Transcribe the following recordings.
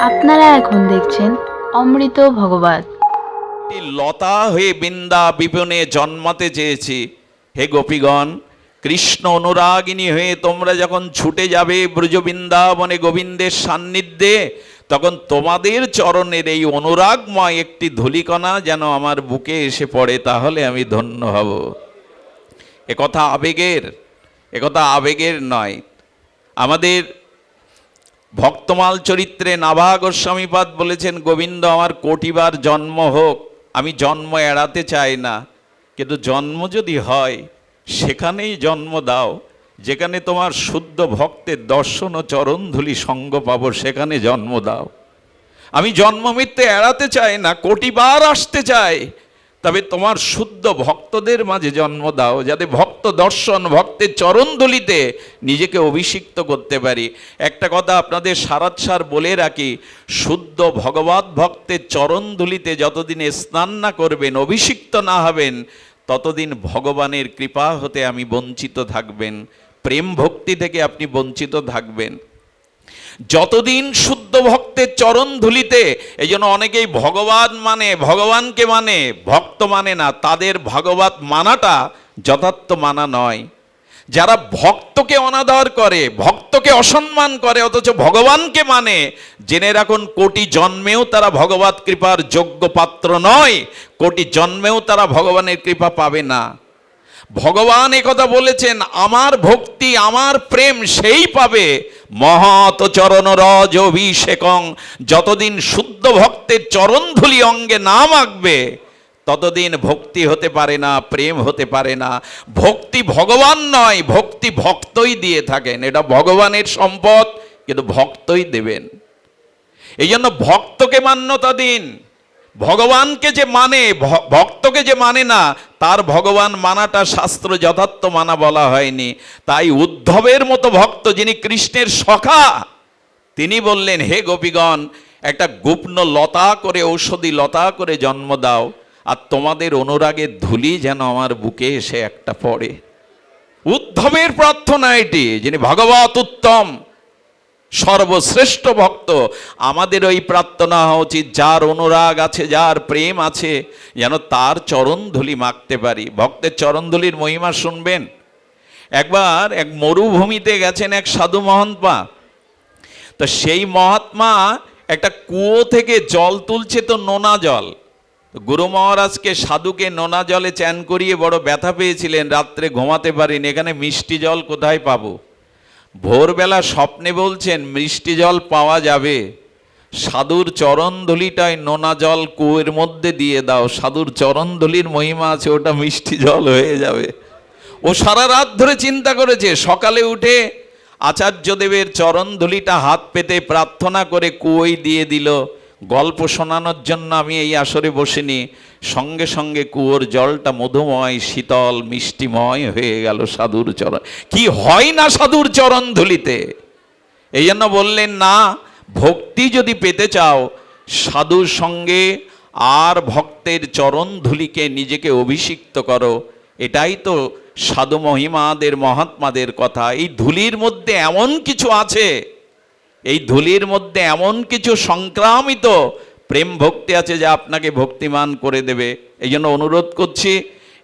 আপনারা এখন দেখছেন অমৃত ভগবত লতা হয়ে বৃন্দা বিপনে জন্মাতে চেয়েছি। হে গোপীগণ, কৃষ্ণ অনুরাগিনী হয়ে তোমরা যখন ছুটে যাবে ব্রজবৃন্দাবনে গোবিন্দের সান্নিধ্যে, তখন তোমাদের চরণের এই অনুরাগময় একটি ধূলিকণা যেন আমার বুকে এসে পড়ে, তাহলে আমি ধন্য হব। একথা আবেগের একথা আবেগের নয়। আমাদের ভক্তমাল চরিত্রে নাভা গোস্বামীপাদ বলেছেন, গোবিন্দ, আমার কোটিবার জন্ম হোক, আমি জন্ম এড়াতে চাই না। কিন্তু জন্ম যদি হয়, সেখানেই জন্ম দাও। যেখানে তোমার শুদ্ধ ভক্তের দর্শন ও চরণধুলি সঙ্গ পাবো, সেখানে জন্ম দাও। আমি জন্ম মৃত্যু এড়াতে চাই না, কোটিবার আসতে চাই তবে তোমার শুদ্ধ ভক্তদের মাঝে জন্ম দাও, যাতে ভক্ত দর্শন ভক্তের চরণদলিতে নিজেকে অভিষিক্ত করতে পারি। একটা কথা আপনাদের সারাত সার বলে রাখি, শুদ্ধ ভগবত ভক্তের চরণধুলিতে যতদিন স্নান না করবেন, অভিষিক্ত না হবেন, ততদিন ভগবানের কৃপা হতে আমি বঞ্চিত থাকবেন। প্রেম ভক্তি থেকে আপনি বঞ্চিত থাকবেন। যতদিন শুদ্ধ ভক্তের চরণ ধুলিতে, এই জন্য অনেকেই ভগবান মানে ভগবানকে মানে ভক্ত মানে না, তাদের ভগবত মানাটা যথার্থ মানা নয়। যারা ভক্তকে অনাদর করে, ভক্তকে অসম্মান করে, অথচ ভগবানকে মানে জেনে রাখুন, কোটি জন্মেও তারা ভগবত কৃপার যোগ্য পাত্র নয়, কোটি জন্মেও তারা ভগবানের কৃপা পাবে না। ভগবান কথা বলেছেন, আমার ভক্তি, আমার প্রেম সেই পাবে মহৎ চরণ রজ অভিষেকং। যতদিন শুদ্ধ ভক্তের চরণধুলি অঙ্গে না মাখবে ততদিন ভক্তি হতে পারে না, প্রেম হতে পারে না। ভক্তি ভগবান নয়, ভক্তি ভক্তই দিয়ে থাকেন। এটা ভগবানের সম্পদ, কিন্তু ভক্তই দেবেন। এই জন্য ভক্তকে মান্যতা দিন। ভগবানকে যে মানে ভক্তকে যে মানে না, তার ভগবান মানাটা শাস্ত্র যথার্থ মানা বলা হয়নি। তাই উদ্ধবের মতো ভক্ত যিনি কৃষ্ণের সখা, তিনি বললেন, হে গোপীগণ, একটা গুপ্ন লতা করে, ঔষধি লতা করে জন্ম দাও, আর তোমাদের অনুরাগের ধুলি যেন আমার বুকে এসে একটা পড়ে। উদ্ধবের প্রার্থনা এটি, যিনি ভগবত উত্তম সর্বশ্রেষ্ঠ ভক্ত। আমাদের ওই প্রার্থনা হওয়া উচিত যার অনুরাগ আছে, যার প্রেম আছে, যেন তার চরণধুলি মাখতে পারি। ভক্তের চরণধুলির মহিমা শুনবেন। একবার এক মরুভূমিতে গেছেন এক সাধু মহাত্মা। তো সেই মহাত্মা একটা কুয়ো থেকে জল তুলছে তো নোনা জল। গুরু মহারাজকে সাধুকে নোনা জলে চ্যান করিয়ে বড় ব্যথা পেয়েছিলেন, রাত্রে ঘুমাতে পারেন, এখানে মিষ্টি জল কোথায় পাবো? ভোরবেলা স্বপ্নে বলছেন, মিষ্টি জল পাওয়া যাবে। সাধুর চরণধুলিটায় নোনা জল কুয়ের মধ্যে দিয়ে দাও। সাধুর চরণধুলির মহিমা আছে, ওটা মিষ্টি জল হয়ে যাবে। ও সারা রাত ধরে চিন্তা করেছে। সকালে উঠে আচার্যদেবের চরণধুলিটা হাত পেতে প্রার্থনা করে কুয়োই দিয়ে দিল। গল্প শোনানোর জন্য আমি এই আসরে বসিনি। সঙ্গে সঙ্গে কুয়োর জলটা মধুময়, শীতল, মিষ্টিময় হয়ে গেল সাধুর চরণ। কি হয় না সাধুর চরণ ধুলিতে? এই জন্য বললেন, না, ভক্তি যদি পেতে চাও, সাধুর সঙ্গে আর ভক্তের চরণ ধুলিকে নিজেকে অভিষিক্ত করো। এটাই তো সাধু মহিমাদের, মহাত্মাদের কথা। এই ধুলির মধ্যে এমন কিছু আছে এই ধুলির মধ্যে এমন কিছু সংক্রামিত প্রেম ভক্তি আছে যা আপনাকে ভক্তিমান করে দেবে। এই জন্য অনুরোধ করছি,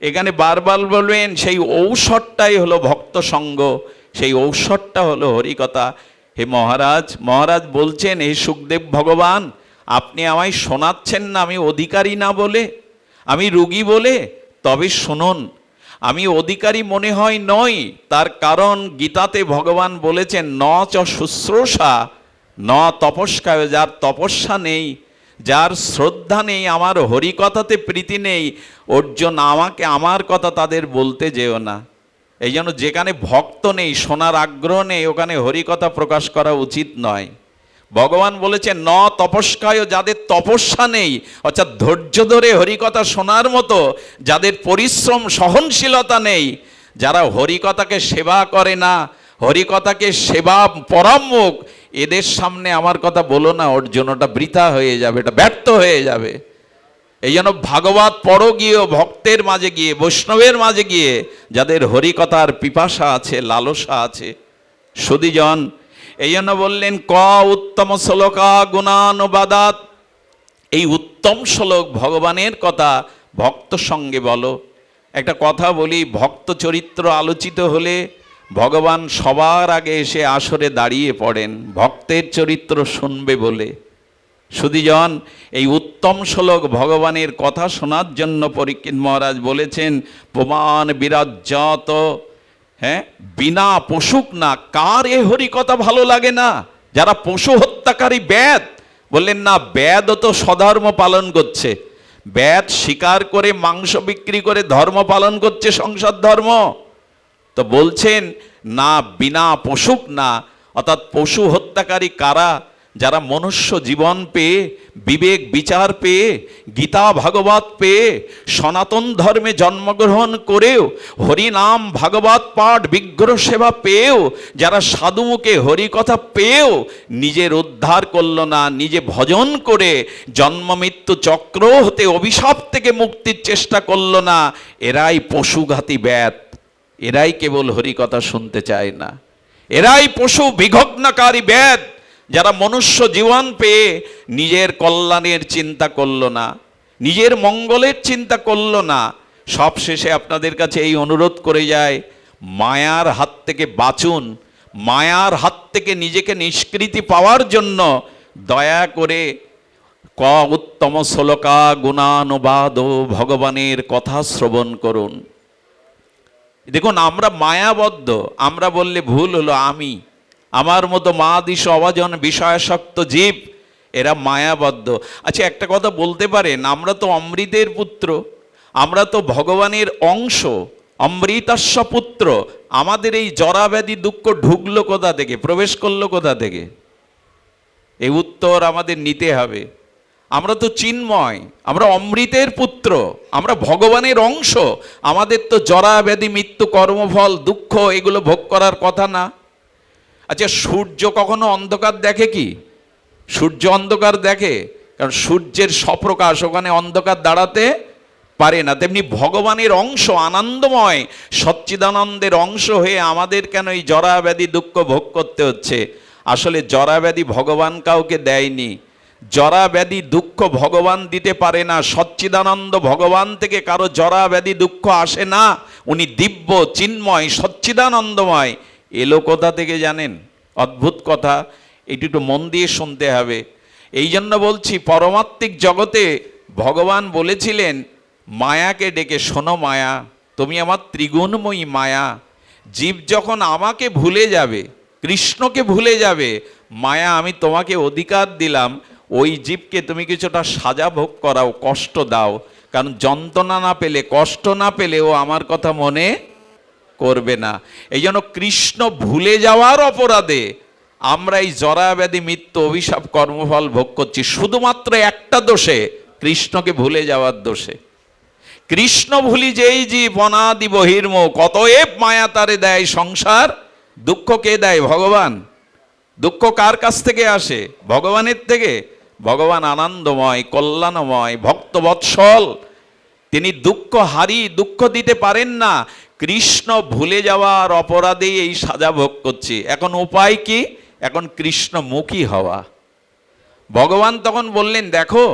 এখানে বারবার বলবেন, সেই ঔষধটাই হলো ভক্ত সঙ্গ। সেই ঔষধটা হলো হরিকথা। হে মহারাজ মহারাজ বলছেন, হে সুখদেব ভগবান, আপনি আমায় শোনাচ্ছেন না, আমি অধিকারী না বলে, আমি রুগী বলে, তবে শুনুন আমি অধিকারী মনে হয় নই, তার কারণ গীতাতে ভগবান বলেছেন, ন চ শুশ্রূষা, ন তপস্কায় যার তপস্যা নেই, যার শ্রদ্ধা নেই, আমার হরিকথাতে প্রীতি নেই, অর্জুন আমাকে আমার কথা তাদের বলতে যেও না। এই জন্য যেখানে ভক্ত নেই, শোনার আগ্রহ নেই, ওখানে হরিকথা প্রকাশ করা উচিত নয়। ভগবান বলেছেন, ন তপস্কায় যাদের তপস্যা নেই, অর্থাৎ ধৈর্য ধরে হরিকথা শোনার মতো যাদের পরিশ্রম সহনশীলতা নেই, যারা হরিকথাকে সেবা করে না, হরিকথাকে সেবা পরামুখ এদের সামনে আমার কথা বলো না ওর জন্য ওটা বৃথা হয়ে যাবে, এটা ব্যর্থ হয়ে যাবে। এই জন্য ভাগবত পর গিয়ে, ভক্তের মাঝে গিয়ে, বৈষ্ণবের মাঝে গিয়ে, যাদের হরিকথার পিপাসা আছে, লালসা আছে সুদীজন এই জন্য বললেন, ক উত্তম শ্লোকা গুণানুবাদাত। এই উত্তম শ্লোক ভগবানের কথা ভক্ত সঙ্গে বলো। একটা কথা বলি, ভক্ত চরিত্র আলোচিত হলে ভগবান সবার আগে এসে আসরে দাঁড়িয়ে পড়েন, ভক্তের চরিত্র শুনবে বলে। সুদীজন এই উত্তম শ্লোক ভগবানের কথা শোনার জন্য পরীক্ষিত মহারাজ বলেছেন, প্রমাণ বিরাজ্যত হ্যাঁ? বিনা পশুক না, কার এ হরি কথা ভালো লাগে না? যারা পশু হত্যাকারী ব্যাদ বললেন, না ব্যাদও তো স্বধর্ম পালন করছে। ব্যাদ শিকার করে, মাংস বিক্রি করে ধর্ম পালন করছে সংসার ধর্ম। তো বলছেন, না, বিনা পশুক না, অর্থাৎ পশু হত্যাকারী কারা যারা মনুষ্য জীবন পেয়ে, বিবেক বিচার পেয়ে, গীতা ভাগবত পেয়ে, সনাতন ধর্মে জন্মগ্রহণ করেও, হরিনাম ভাগবত পাঠ বিগ্রহ সেবা পেয়েও, যারা সাধুমুখে হরিকথা পেয়েও, নিজের উদ্ধার করল না, নিজে ভজন করে, জন্ম মৃত্যু চক্র হতে অভিশাপ থেকে মুক্তির চেষ্টা করল না, এরাই পশুঘাতী ব্যাত এরাই কেবল হরিকথা শুনতে চায় না। এরাই পশু বিঘগ্নকারী ব্যাদ যারা মনুষ্য জীবন পেয়ে নিজের কল্যাণের চিন্তা করল না, নিজের মঙ্গলের চিন্তা করল না, সব শেষে আপনাদের কাছে এই অনুরোধ করে যায়, মায়ার হাত থেকে বাঁচুন, মায়ার হাত থেকে নিজেকে নিষ্কৃতি পাওয়ার জন্য দয়া করে ক উত্তম শ্লোকা গুণানুবাদ ভগবানের কথা শ্রবণ করুন। দেখুন, আমরা মায়াবদ্ধ, আমরা বললে ভুল হলো আমি। আমার মতো মা দিশ অবাজন বিষয়াসক্ত জীব, এরা মায়াবদ্ধ। আচ্ছা একটা কথা বলতে পারেন, আমরা তো অমৃতের পুত্র, আমরা তো ভগবানের অংশ অমৃতাস্য পুত্র, আমাদের এই জরাব্যাধি দুঃখ ঢুকলো কোথা থেকে, প্রবেশ করল কোথা থেকে? এই উত্তর আমাদের নিতে হবে। আমরা তো চিন্ময়, আমরা অমৃতের পুত্র, আমরা ভগবানের অংশ, আমাদের তো জরা ব্যাধি মৃত্যু, কর্মফল, দুঃখ, এগুলো ভোগ করার কথা না। আচ্ছা সূর্য কখনো অন্ধকার দেখে কি? সূর্য অন্ধকার দেখে, কারণ সূর্যের স্বপ্রকাশ ওখানে অন্ধকার দাঁড়াতে পারে না। তেমনি ভগবানের অংশ আনন্দময়, সচ্চিদানন্দের অংশ হয়ে আমাদের কেন এই জরা ব্যাধি দুঃখ ভোগ করতে হচ্ছে? আসলে জরা ব্যাধি ভগবান কাউকে দেয়নি। জরা ব্যাধি দুঃখ ভগবান দিতে পারে না, সচ্চিদানন্দ ভগবান থেকে কারও জরা ব্যাধি দুঃখ আসে না। উনি দিব্য, চিন্ময়, সচ্চিদানন্দময়। এলো কোথা থেকে জানেন? অদ্ভুত কথা, এটি একটু মন দিয়ে শুনতে হবে। এই জন্য বলছি, পরমাত্মিক জগতে ভগবান বলেছিলেন, মায়াকে ডেকে শোনো মায়া, তুমি আমার ত্রিগুণময়ী মায়া। জীব যখন আমাকে ভুলে যাবে, কৃষ্ণকে ভুলে যাবে, মায়া আমি তোমাকে অধিকার দিলাম। ওই জীবকে তুমি কিছুটা সাজা ভোগ করাও, কষ্ট দাও। কারণ যন্ত্রণা না পেলে, কষ্ট না পেলে ও আমার কথা মনে করবে না। এই জন্য কৃষ্ণ ভুলে যাওয়ার অপরাধে আমরা এই জরা ব্যাধি মৃত্যু, অভিশাপ, কর্মফল ভোগ করছি। শুধুমাত্র একটা দোষে, কৃষ্ণকে ভুলে যাওয়ার দোষে। কৃষ্ণ ভুলি যেই জীব, অনাদি বহির্ম কতএব মায়া তারে দেয় সংসার? দুঃখ কে দেয় ভগবান? দুঃখ কার কাছ থেকে আসে? ভগবানের থেকে? ভগবান আনন্দময়, কল্যাণময়, ভক্তবৎসল। তিনি দুঃখ হারি, দুঃখ দিতে পারেন না। কৃষ্ণ ভুলে যাওয়ার অপরাধেই এই সাজা ভোগ করছে। এখন উপায় কি? এখন কৃষ্ণমুখী হওয়া। ভগবান তখন বললেন, দেখো,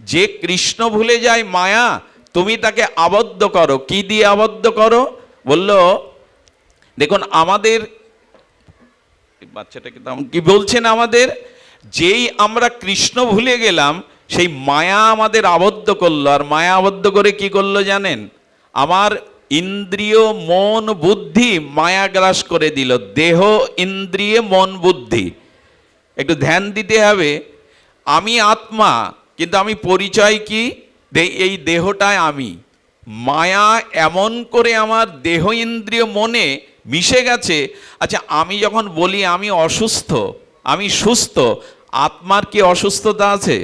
যে কৃষ্ণ ভুলে যায় মায়া, তুমি তাকে আবদ্ধ করো। কি দিয়ে আবদ্ধ করো? বলল, দেখুন, আমাদের বাচ্চাটাকে তেমন কি বলছেন আমাদের? যেই আমরা কৃষ্ণ ভুলে গেলাম, সেই মায়া আমাদের আবদ্ধ করল। আর মায়া আবদ্ধ করে কি করল জানেন? আমার ইন্দ্রিয়, মন, বুদ্ধি মায়া গ্রাস করে দিল। দেহ, ইন্দ্রিয়, মন, বুদ্ধি। একটু ধ্যান দিতে হবে। আমি আত্মা, কিন্তু আমি পরিচয় কি? এই দেহটাই আমি। মায়া এমন করে আমার দেহ, ইন্দ্রিয়, মনে মিশে গেছে। আচ্ছা আমি যখন বলি আমি অসুস্থ, আমি সুস্থ, আত্মার কি অসুস্থতা আছে?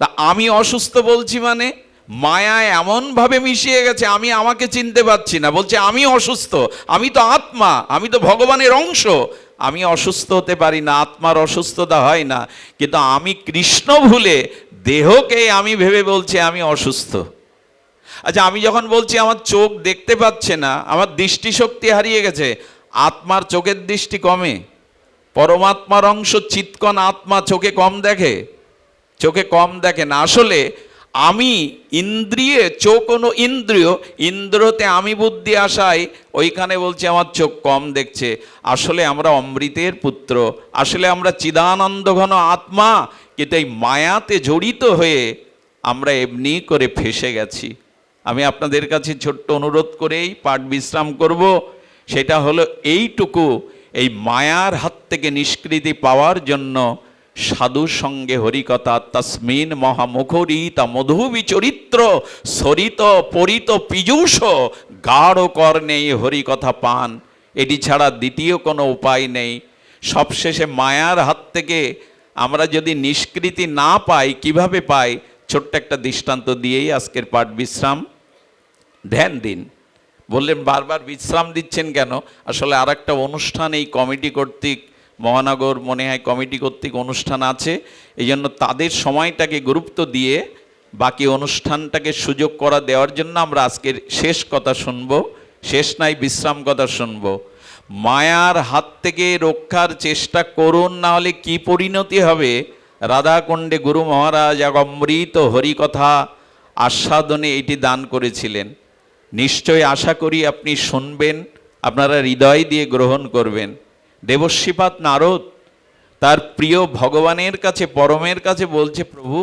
তা আমি অসুস্থ বলছি মানে? মায়া এমনভাবে মিশিয়ে গেছে, আমি আমাকে চিনতে পারছি না। বলছে, আমি অসুস্থ, আমি তো আত্মা, আমি তো ভগবানের অংশ। আমি অসুস্থ হতে পারি না, আত্মার অসুস্থতা হয় না। কিন্তু আমি কৃষ্ণ ভুলে দেহকে আমি ভেবে বলছি, আমি অসুস্থ। আচ্ছা আমি যখন বলছি, আমার চোখ দেখতে পাচ্ছে না, আমার দৃষ্টিশক্তি হারিয়ে গেছে, আত্মার চোখের দৃষ্টি কমে। পরমাত্মার অংশ চিৎকন আত্মা চোখে কম দেখে, চোখে কম দেখে না। আসলে আমি ইন্দ্রিয়ে, চোখ কোনো ইন্দ্রিয়, ইন্দ্রতে আমি বুদ্ধি আসায় ওইখানে বলছে আমার চোখ কম দেখছে। আসলে আমরা অমৃতের পুত্র, আসলে আমরা চিদানন্দ ঘন আত্মা, কিন্তু এই মায়াতে জড়িত হয়ে আমরা এমনি করে ফেসে গেছি। আমি আপনাদের কাছে ছোট্ট অনুরোধ করেই পাঠ বিশ্রাম করব। সেটা হলো এইটুকু, এই মায়ার হাত থেকে নিষ্কৃতি পাওয়ার জন্য সাধু সঙ্গে হরিকথা, তসমিন মহামুখরিতা মধু বিচরিত্র সরিত পরিত পীযূষ, গাঢ় কর্ণে হরিকথা পান। এটি ছাড়া দ্বিতীয় কোনো উপায় নেই। সবশেষে মায়ার হাত থেকে আমরা যদি নিষ্কৃতি না পাই, কীভাবে পাই? ছোট্ট একটা দৃষ্টান্ত দিয়েই আজকের পাঠ বিশ্রাম। ধ্যান দিন। বললেন, বারবার বিশ্রাম দিচ্ছেন কেন? আসলে আর অনুষ্ঠান এই কমিটি কর্তৃক মহানগর মনে হয় কমিটি কর্তৃক অনুষ্ঠান আছে এই জন্য তাদের সময়টাকে গুরুত্ব দিয়ে বাকি অনুষ্ঠানটাকে সুযোগ করা দেওয়ার জন্য আমরা আজকের শেষ কথা শুনব, শেষ নাই বিশ্রাম কথা শুনব। মায়ার হাত থেকে রক্ষার চেষ্টা করুন, না হলে কি পরিণতি হবে? রাধাকুণ্ডে গুরু মহারাজ এক অমৃত হরিকথা আস্বাদনে এটি দান করেছিলেন। নিশ্চয় আশা করি আপনি শুনবেন, আপনারা হৃদয় দিয়ে গ্রহণ করবেন। দেবশ্রীপাদ নারদ তার প্রিয় ভগবানের কাছে পরমের কাছে বলছে প্রভু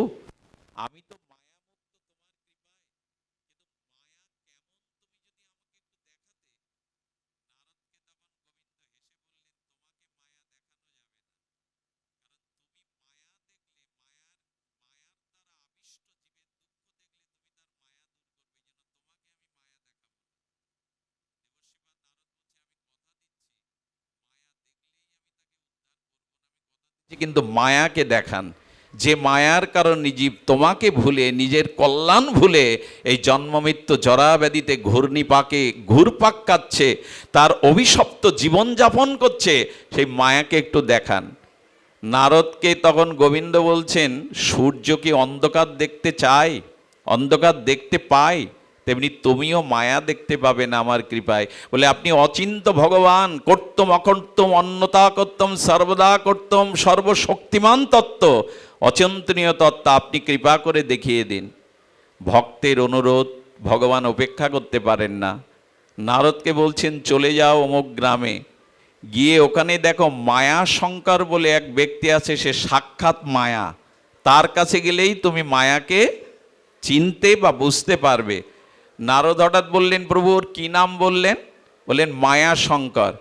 কিন্তু মায়াকে দেখান, যে মায়ার কারণে জীব তোমাকে ভুলে, নিজের কল্যাণ ভুলে, এই জন্মমৃত্যু জরাব্যাধিতে ঘূর্ণিপাকে ঘুরপাক কাচ্ছে তার অভিশপ্ত জীবনযাপন করছে, সেই মায়াকে একটু দেখান। নারদকে তখন গোবিন্দ বলছেন, সূর্য কি অন্ধকার দেখতে চায়? অন্ধকার দেখতে পায়? তেমনি তুমিও মায়া দেখতে পাবে না আমার কৃপায়। বলে, আপনি অচিন্ত ভগবান, কর্তম অকর্তম অন্নতা কর্তম সর্বদা কর্তম সর্বশক্তিমান তত্ত্ব, অচিন্তনীয় তত্ত্ব, আপনি কৃপা করে দেখিয়ে দিন। ভক্তের অনুরোধ ভগবান উপেক্ষা করতে পারেন না। নারদকে বলছেন, চলে যাও অমুক গ্রামে। গিয়ে ওখানে দেখো মায়া শঙ্কর বলে এক ব্যক্তি আছে, সে সাক্ষাৎ মায়া। তার কাছে গেলেই তুমি মায়াকে চিনতে বা বুঝতে পারবে। নারদ হঠাৎ বললেন প্রভুর কী নাম বললেন? বললেন, মায়া শঙ্কর।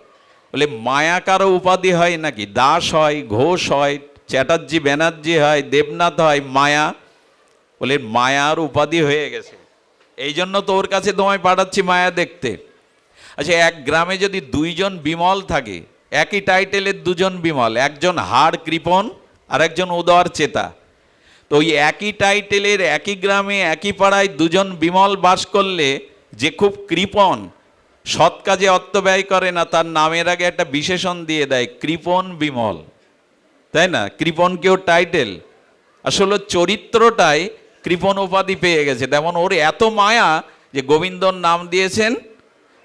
বলে মায়া কারও উপাধি হয় নাকি? দাস হয়, ঘোষ হয়, চ্যাটার্জি, ব্যানার্জি হয়, দেবনাথ হয়, মায়া? বলে মায়ার উপাধি হয়ে গেছে। এই জন্য তো ওর কাছে তোমায় পাঠাচ্ছি মায়া দেখতে। আচ্ছা এক গ্রামে যদি দুইজন বিমল থাকে, একই টাইটেলের দুজন বিমল, একজন হাড় কৃপণ আর একজন উদর চেতা তো ওই একই টাইটেলের, একই গ্রামে, একই পাড়ায় দুজন বিমল বাস করলে যে খুব কৃপণ, সৎ কাজে অর্থ ব্যয় করে না, তার নামের আগে একটা বিশেষণ দিয়ে দেয়, কৃপণ বিমল। তাই না? কৃপণ কেউ টাইটেল? আসলে চরিত্রটাই কৃপণ উপাধি পেয়ে গেছে। তেমন ওর এত মায়া যে গোবিন্দর নাম দিয়েছেন,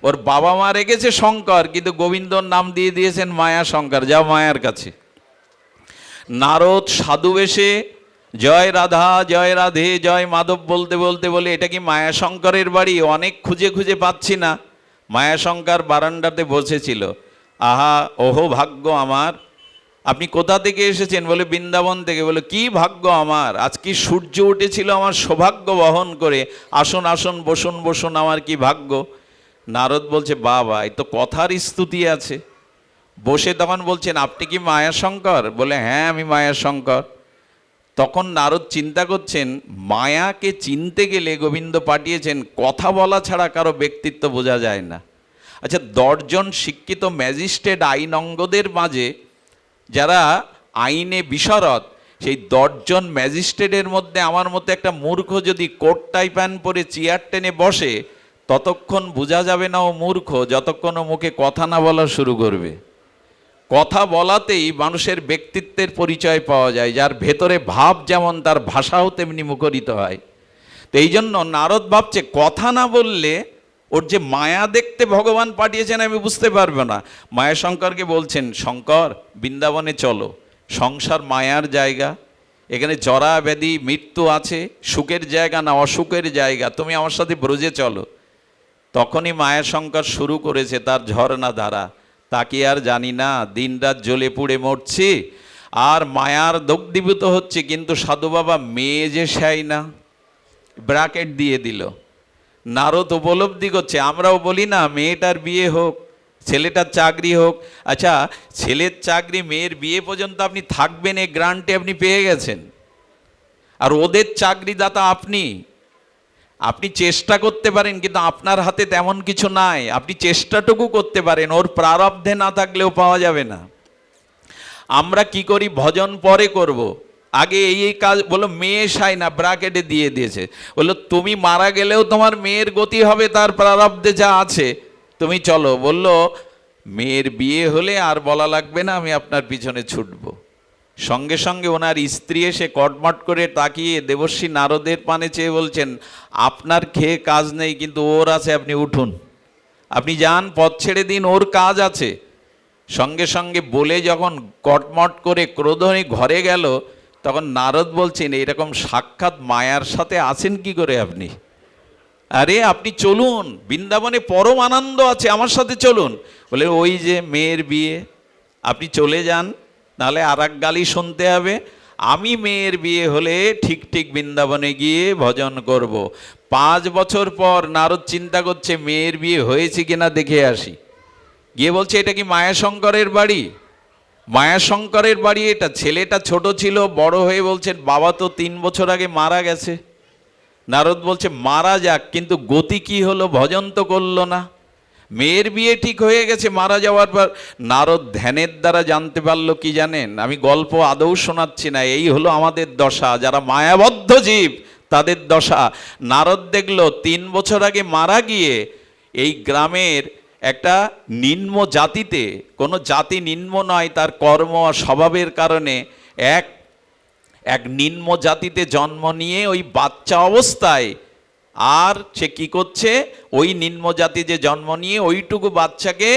ওর বাবা মা রেখেছে শঙ্কর, কিন্তু গোবিন্দর নাম দিয়ে দিয়েছেন মায়া শঙ্কর। যাও মায়ার কাছে। নারদ সাধু বেশে জয় রাধা, জয় রাধে, জয় মাধব বলতে বলতে, বলে, এটা কি মায়াশঙ্করের বাড়ি? অনেক খুঁজে খুঁজে পাচ্ছি না। মায়াশঙ্কর বারান্দাতে বসেছিল। আহা, ওহো, ভাগ্য আমার। আপনি কোথা থেকে এসেছেন? বলে, বৃন্দাবন থেকে। বলে, কি ভাগ্য আমার? আজ কি সূর্য উঠেছিল আমার সৌভাগ্য বহন করে? আসুন আসুন, বসুন বসুন, আমার কি ভাগ্য? নারদ বলছে, বাবা, এই তো কথার স্তুতি আছে। বসে তখন বলছেন, আপনি কি মায়াশঙ্কর? বলে হ্যাঁ আমি মায়াশঙ্কর। তখন নারদ চিন্তা করছেন, মায়াকে চিনতে গেলে গোবিন্দ পাঠিয়েছেন, কথা বলা ছাড়া কারও ব্যক্তিত্ব বোঝা যায় না। আচ্ছা দশজন শিক্ষিত ম্যাজিস্ট্রেট আইন অঙ্গদের মাঝে যারা আইনে বিশরদ, সেই দশজন ম্যাজিস্ট্রেটের মধ্যে আমার মতো একটা মূর্খ যদি কোট টাই প্যান্ট পরে চেয়ার টেনে বসে, ততক্ষণ বোঝা যাবে না ও মূর্খ, যতক্ষণ ও মুখে কথা না বলা শুরু করবে। কথা বলাতেই মানুষের ব্যক্তিত্বের পরিচয় পাওয়া যায়, যার ভেতরে ভাব যেমন তার ভাষাও তেমনি মুখরিত হয়। তো এই জন্য নারদ ভাবছে, কথা না বললে ওর যে মায়া দেখতে ভগবান পাঠিয়েছেন আমি বুঝতে পারব না। মায়া শঙ্করকে বলছেন, শঙ্কর, বৃন্দাবনে চলো। সংসার মায়ার জায়গা। এখানে জরা ব্যাধি, মৃত্যু আছে, সুখের জায়গা না অসুখের জায়গা? তুমি আমার সাথে ব্রজে চলো। তখনই মায়া শঙ্কর শুরু করেছে তার ঝর্ণা ধারা তাকে আর জানি না, দিনরাত জ্বলে পুড়ে মরছি, আর মায়ার দগ্ধীভূত হচ্ছে, কিন্তু সাধু বাবা মেয়ে যে সাই না। ব্র্যাকেট দিয়ে দিল, নারদ উপলব্ধি করছে, আমরাও বলি না, মেয়েটার বিয়ে হোক, ছেলেটার চাকরি হোক আচ্ছা ছেলের চাকরি, মেয়ের বিয়ে পর্যন্ত আপনি থাকবেন এই গ্রান্টে আপনি পেয়ে গেছেন। আর ওদের চাকরিদাতা আপনি আপনি চেষ্টা করতে পারেন, কিন্তু আপনার হাতে তেমন কিছু নাই। আপনি চেষ্টাটুকু করতে পারেন, ওর প্রারব্ধে না থাকলেও পাওয়া যাবে না। আমরা কি করি? ভজন পরে করব। আগে এই এই কাজ বলো মেয়ে সাই না ব্রাকেটে দিয়ে দিয়েছে। বলল, তুমি মারা গেলেও তোমার মেয়ের গতি হবে, তার প্রারব্ধে যা আছে, তুমি চলো। বলল, মেয়ের বিয়ে হলে আর বলা লাগবে না, আমি আপনার পিছনে ছুটবো। সঙ্গে সঙ্গে ওনার স্ত্রী এসে কটমট করে তাকিয়ে দেবশ্রী নারদের পানে চেয়ে বলছেন, আপনার খেয়ে কাজ নেই, কিন্তু ওর আছে, আপনি উঠুন। আপনি যান, পথ ছেড়ে দিন, ওর কাজ আছে। সঙ্গে সঙ্গে বলে যখন কটমট করে ক্রোধ ঘরে গেল, তখন নারদ বলছেন এইরকম সাক্ষাৎ মায়ার সাথে আছেন কি করে আপনি? আরে, আপনি চলুন, বৃন্দাবনে পরম আনন্দ আছে, আমার সাথে চলুন। বলে, ওই যে মেয়ের বিয়ে, আপনি চলে যান নাহলে আর এক গালি শুনতে হবে। আমি মেয়ের বিয়ে হলে ঠিক ঠিক বৃন্দাবনে গিয়ে ভজন করব। পাঁচ বছর পর নারদ চিন্তা করছে মেয়ের বিয়ে হয়েছে কিনা দেখে আসি। গিয়ে বলছে, এটা কি মায়াশঙ্করের বাড়ি? মায়াশঙ্করের বাড়ি এটা। ছেলেটা ছোট ছিল, বড় হয়ে বলছেন বাবা তো তিন বছর আগে মারা গেছে। নারদ বলছে, মারা যাক, কিন্তু গতি কি হলো? ভজন তো করল না। মেয়ের বিয়ে ঠিক হয়ে গেছে, মারা যাওয়ার পর নারদ ধ্যানের দ্বারা জানতে পারল কি জানেন? আমি গল্প আদৌ শোনাচ্ছি না, এই হলো আমাদের দশা, যারা মায়াবদ্ধ জীব, তাদের দশা। নারদ দেখল, তিন বছর আগে মারা গিয়ে এই গ্রামের একটা নিম্ন জাতিতে, কোনো জাতি নিম্ন নয়, তার কর্ম স্বভাবের কারণে এক এক নিম্ন জাতিতে জন্ম নিয়ে ওই বাচ্চা অবস্থায় আর সে কি করছে? ওই নিম্ন জাতি যে জন্ম নিয়ে ওইটুকু বাচ্চাকে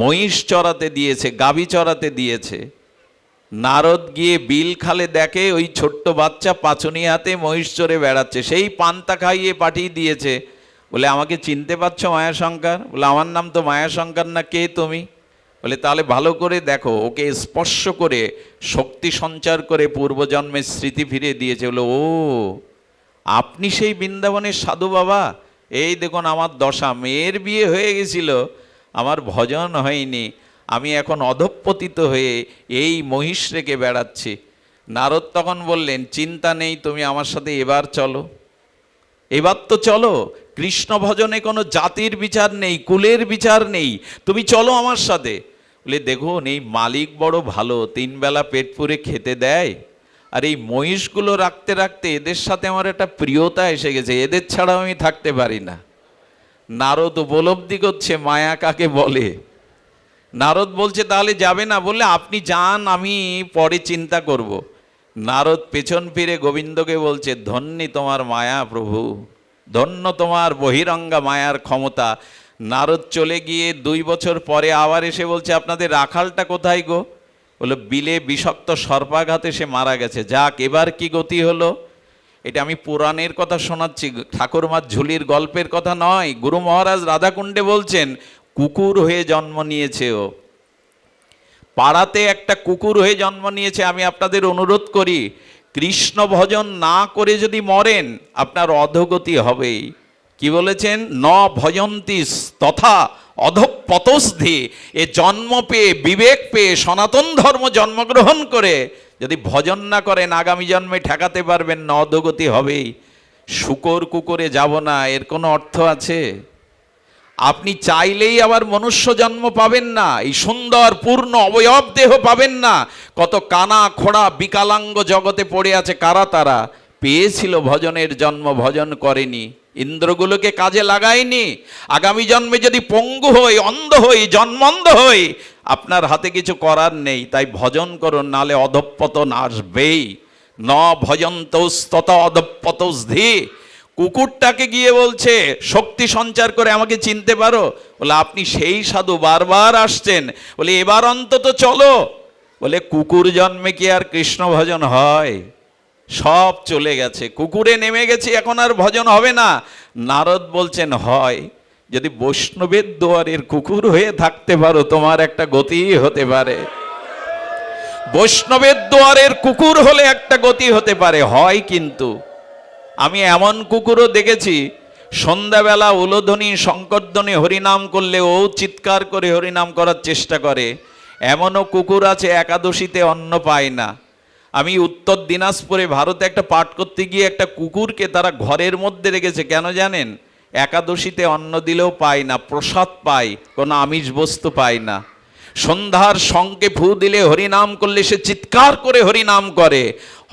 মহিষ চড়াতে দিয়েছে, গাভী চড়াতে দিয়েছে। নারদ গিয়ে বিল খালে দেখে ওই ছোট্ট বাচ্চা পাচনি হাতে মহিষ চড়ে বেড়াচ্ছে। সেই পান্তা খাইয়ে পাঠিয়ে দিয়েছে। বলে, আমাকে চিনতে পারছ মায়াশঙ্কর বলে, আমার নাম তো মায়াশঙ্কর না, কে তুমি? বলে, তাহলে ভালো করে দেখো, ওকে স্পর্শ করে, শক্তি সঞ্চার করে পূর্বজন্মের স্মৃতি ফিরে দিয়েছে। বলে, ও আপনি সেই বৃন্দাবনের সাধু বাবা? এই দেখুন আমার দশা, মেয়ের বিয়ে হয়ে গেছিল, আমার ভজন হয়নি, আমি এখন অধঃপতিত হয়ে এই মহিষ রেখে বেড়াচ্ছি। নারদ তখন বললেন, চিন্তা নেই, তুমি আমার সাথে এবার চলো। এবার তো চলো, কৃষ্ণ ভজনে কোনো জাতির বিচার নেই, কুলের বিচার নেই, তুমি চলো আমার সাথে। বলে, দেখুন, এই মালিক বড় ভালো তিন বেলা পেট পুরে খেতে দেয়। আর এই মহিষগুলো রাখতে রাখতে এদের সাথে আমার একটা প্রিয়তা এসে গেছে, এদের ছাড়াও আমি থাকতে পারি না। নারদ উপলব্ধি করছে, মায়া কাকে বলে? নারদ বলছে, তাহলে যাবে না। বললে, আপনি যান, আমি পরে চিন্তা করব। নারদ পেছন ফিরে গোবিন্দকে বলছে, ধন্যি তোমার মায়া প্রভু, ধন্য তোমার বহিরঙ্গা মায়ার ক্ষমতা। নারদ চলে গিয়ে দুই বছর পরে আবার এসে বলছে, আপনাদের রাখালটা কোথায় গো? বলল, বিলে বিষাক্ত সর্পাঘাতে সে মারা গেছে। যাক, এবার কি গতি হলো? এটা আমি পুরাণের কথা শোনাচ্ছি, ঠাকুরমার ঝুলির গল্পের কথা নয়। গুরু মহারাজ রাধাকুণ্ডে বলছেন, কুকুর হয়ে জন্ম নিয়েছে ও। পাড়াতে একটা কুকুর হয়ে জন্ম নিয়েছে, আমি আপনাদের অনুরোধ করি, কৃষ্ণ ভজন না করে যদি মরেন, আপনার অধগতি হবেই। কি বলেছেন? ন ভজন্তি তথা অধপতসধি এ জন্ম পেয়ে, বিবেক পেয়ে, সনাতন ধর্ম জন্মগ্রহণ করে, যদি ভজন না করেন, আগামী জন্মে ঠেকাতে পারবেন না, অধগতি হবেই। শুকর কুকুরে যাব না, এর কোনো অর্থ আছে? আপনি চাইলেই আবার মনুষ্য জন্ম পাবেন না, এই সুন্দর, পূর্ণ, অবয়ব দেহ পাবেন না। কত কানা খোড়া বিকালাঙ্গ জগতে পড়ে আছে কারা তারা? পেয়েছিল ভজনের জন্ম, ভজন করেনি। ইন্দ্রগুলোকে কাজে লাগায়নি। আগামী জন্মে যদি পঙ্গু হই, অন্ধ হই, জন্মন্ধ হই, আপনার হাতে কিছু করার নেই। তাই ভজন করুন, নালে অধপতন আসবেই ন ভজন্তস্তত ধি কুকুরটাকে গিয়ে বলছে, শক্তি সঞ্চার করে আমাকে চিনতে পারো? বলে, আপনি সেই সাধু বারবার আসছেন। বলে, এবার অন্তত চলো। বলে, কুকুর জন্মে কি আর কৃষ্ণ ভজন হয়? সব চলে গেছে, কুকুরে নেমে গেছে, এখন আর ভজন হবে না। নারদ বলছেন, হয়, যদি বৈষ্ণবের দুয়ারের কুকুর হয়ে থাকতে পারো, তোমার একটা গতি হতে পারে। বৈষ্ণবের দুয়ারের কুকুর হলে একটা গতি হতে পারে, হয় কিন্তু। আমি এমন কুকুরও দেখেছি, সন্ধ্যাবেলা উলোধ্বনি শঙ্করধ্বনি হরিনাম করলে ও চিৎকার করে হরিনাম করার চেষ্টা করে। এমনও কুকুর আছে, একাদশীতে অন্ন পায় না। আমি উত্তর দিনাজপুরে ভারতে একটা পাঠ করতে গিয়ে একটা কুকুরকে তারা ঘরের মধ্যে রেখেছে, কেন জানেন? একাদশীতে অন্ন দিলেও পায় না, প্রসাদ পায়, কোনো আমিষ বস্তু পায় না। সন্ধ্যার সঙ্গে ফু দিলে হরিনাম করলে সে চিৎকার করে হরিনাম করে।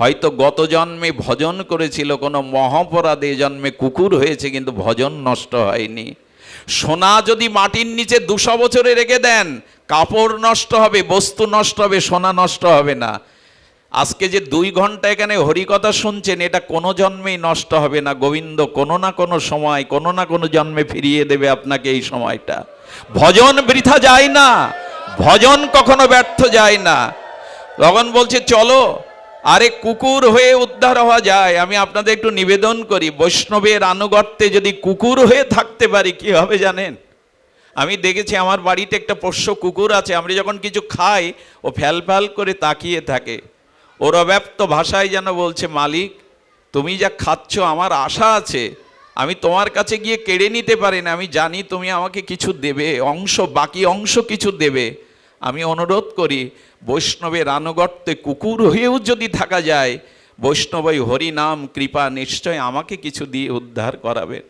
হয়তো গত জন্মে ভজন করেছিল, কোনো মহাপরাধে জন্মে কুকুর হয়েছে, কিন্তু ভজন নষ্ট হয়নি। সোনা যদি মাটির নিচে দুশো বছরে রেখে দেন, কাপড় নষ্ট হবে, বস্তু নষ্ট হবে, সোনা নষ্ট হবে না। আজকে যে দুই ঘণ্টা এখানে হরিকথা শুনছেন, এটা কোনো জন্মেই নষ্ট হবে না, গোবিন্দ কোনো না কোনো সময়, কোনো না কোনো জন্মে ফিরিয়ে দেবে আপনাকে এই সময়টা। ভজন বৃথা যায় না, ভজন কখনো ব্যর্থ যায় না। তখন বলছে, চলো, আরে কুকুর হয়ে উদ্ধার হওয়া যায়, আমি আপনাদের একটু নিবেদন করি, বৈষ্ণবের আনুগত্যে যদি কুকুর হয়ে থাকতে পারি, কি হবে জানেন? আমি দেখেছি আমার বাড়িতে একটা পোষ্য কুকুর আছে, আমরা যখন কিছু খাই, ও ফ্যাল ফ্যাল করে তাকিয়ে থাকে। ওর অব্যক্ত ভাষায় যেন বলছে, মালিক, তুমি যা খাচ্ছ, আমার আশা আছে। আমি তোমার কাছে গিয়ে কেড়ে নিতে পারি না। আমি জানি তুমি আমাকে কিছু দেবে, অংশ, বাকি অংশ কিছু দেবে। আমি অনুরোধ করি বৈষ্ণবের আনুগত্যে কুকুর হয়েও যদি থাকা যায়, বৈষ্ণবই হরিনাম কৃপা, নিশ্চয় আমাকে কিছু দিয়ে উদ্ধার করাবেন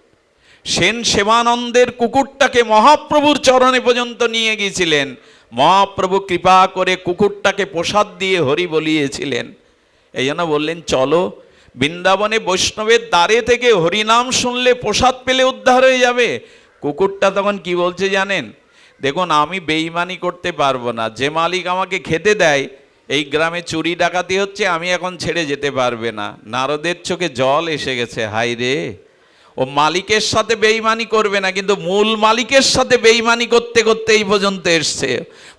সেন সেবানন্দের কুকুরটাকে মহাপ্রভুর চরণে পর্যন্ত নিয়ে গিয়েছিলেন। মহাপ্রভু কৃপা করে কুকুরটাকে প্রসাদ দিয়ে হরি বলিয়েছিলেন। এই জন্য বললেন, চলো, বৃন্দাবনে বৈষ্ণবের দ্বারে থেকে হরিনাম শুনলে প্রসাদ পেলে উদ্ধার হয়ে যাবে। কুকুরটা তখন কি বলছে জানেন? দেখুন, আমি বেইমানি করতে পারব না। যে মালিক আমাকে খেতে দেয়, এই গ্রামে চুরি ডাকাতি হচ্ছে, আমি এখন ছেড়ে যেতে পারবে না। নারদের চোখে জল এসে গেছে হাই রে ও মালিকের সাথে বেইমানি করবে না, কিন্তু মূল মালিকের সাথে বেইমানি করতে করতে এই পর্যন্ত এসছে।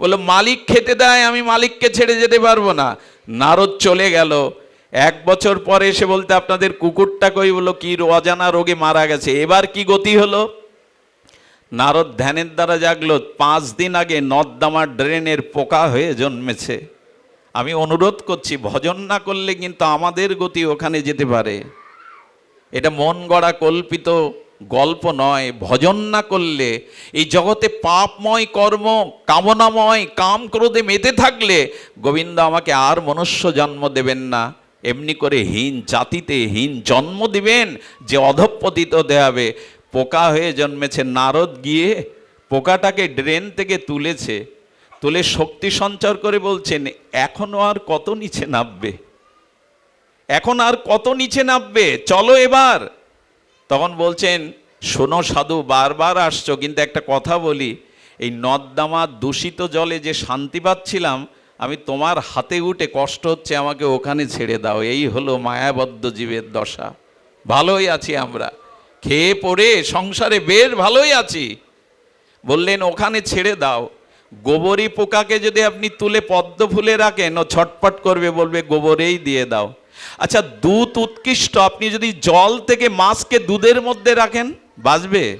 বলল মালিক খেতে দেয়, আমি মালিককে ছেড়ে যেতে পারব না। নারদ চলে গেল। এক বছর পরে এসে বলতে, আপনাদের কুকুরটা কই? বলল, কি অজানা রোগে মারা গেছে। এবার কি গতি হলো? নারদ ধ্যানের দ্বারা জাগলো, পাঁচ দিন আগে নর্দমার ড্রেনের পোকা হয়ে জন্মেছে। আমি অনুরোধ করছি, ভজন না করলে কিন্তু আমাদের গতি ওখানে যেতে পারে। এটা মন গড়া কল্পিত গল্প নয়, ভজন না করলে এই জগতে পাপময় কর্ম, কামনাময় কাম ক্রোধে মেতে থাকলে গোবিন্দ আমাকে আর মনুষ্য জন্ম দেবেন না। এমনি করে হীন জাতিতে হীন জন্ম দিবেন যে অধপতিত দেয়াবে পোকা হয়ে জন্মেছে নারদ গিয়ে, পোকাটাকে ড্রেন থেকে তুলেছে। তুলে শক্তি সঞ্চার করে বলছেন, এখনও আর কত নিচে নামবে? এখন আর কত নিচে নামবে? চলো এবার। তখন বলছেন, শোনো সাধু, বারবার আসছো, কিন্তু একটা কথা বলি। এই নর্দমা দূষিত জলে যে শান্তি পাচ্ছিলাম, আমি তোমার হাতে উঠে কষ্ট হচ্ছে, আমাকে ওখানে ছেড়ে দাও। এই হলো মায়াবদ্ধ জীবের দশা। ভালোই আছি আমরা। খেয়ে পড়ে সংসারে বের, ভালোই আছি। বললেন, ওখানে ছেড়ে দাও। গোবরই পোকাকে যদি আপনি তুলে পদ্ম ফুলে রাখেন, ও ছটপট করবে, বলবে, গোবরেই দিয়ে দাও। আচ্ছা দুধ উৎকৃষ্ট, আপনি যদি জল থেকে মাছকে দুধের মধ্যে রাখেন, বাঁচবে,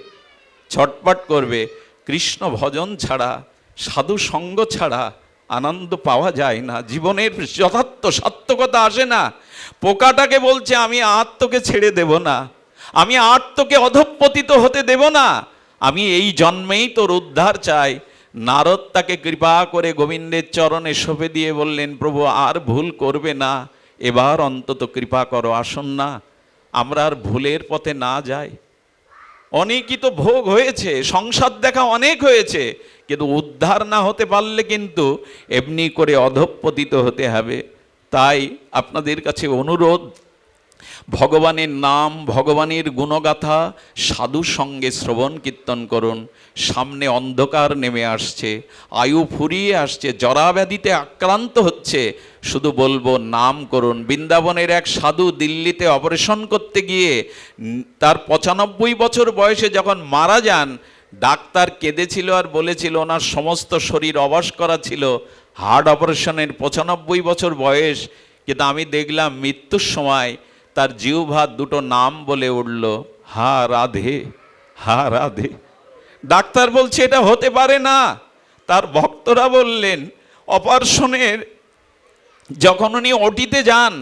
ছটপট করবে। কৃষ্ণ ভজন ছাড়া, সাধু সঙ্গ ছাড়া আনন্দ পাওয়া যায় না। জীবনের যথার্থ সার্থকতা আসে না। পোকাটাকে বলছে, আমি আত্মকে ছেড়ে দেব না। আমি আত্মকে অধঃপতিত হতে দেব না। আমি এই জন্মেই তোর উদ্ধার চাই। নারদ তাকে কৃপা করে গোবিন্দের চরণে সঁপে দিয়ে বললেন, প্রভু, আর ভুল করবে না। এবার অন্তত কৃপা করো, আসুন না, আমরা আর ভুলের পথে না যাই। অনেকই তো ভোগ হয়েছে, সংসার দেখা অনেক হয়েছে, কিন্তু উদ্ধার না হতে পারলে কিন্তু এমনি করে অধঃপতিত হতে হবে। তাই আপনাদের কাছে অনুরোধ ভগবানের নাম, ভগবানের গুণগাথা, সাধু সঙ্গে শ্রবণ কীর্তন করুন। সামনে অন্ধকার নেমে আসছে, আয়ু ফুরিয়ে আসছে জরাব্যাধিতে আক্রান্ত হচ্ছে। শুধু বলব, নাম করুন। বৃন্দাবনের এক সাধু দিল্লিতে অপারেশন করতে গিয়ে, তার পঁচানব্বই বছর বয়সে যখন মারা যান, ডাক্তার কেঁদেছিল আর বলেছিল, ওনার সমস্ত শরীর অবাস করা ছিল। হার্ট অপারেশনের পঁচানব্বই বছর বয়স। কিন্তু আমি দেখলাম মৃত্যুর সময় তার জিহ্বার দুটো নাম বলে উঠল, হা, রাধে হা, রাধে। ডাক্তার বলছে, এটা হতে পারে না। তার ভক্তরা বললেন অপারেশনের যখন উনি ওটিতে যান,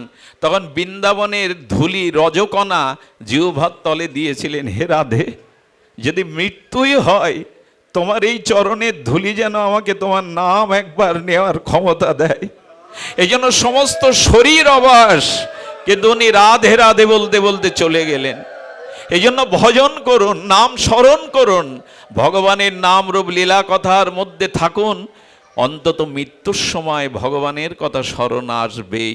তখন বৃন্দাবনের ধুলি রজকণা জিহ্বার তলে দিয়েছিলেন, হে রাধে, যদি মৃত্যুই হয়, তোমার এই চরণের ধুলি যেন আমাকে তোমার নাম একবার নেওয়ার ক্ষমতা দেয়। এই জন্য সমস্ত শরীর অবাস কিন্তু উনি রাধে রাধে বলতে বলতে চলে গেলেন। এই জন্য ভজন করুন, নাম স্মরণ করুন, ভগবানের নাম রূপ লীলা কথার মধ্যে থাকুন, অন্তত মৃত্যুর সময় ভগবানের কথা স্মরণ আসবেই।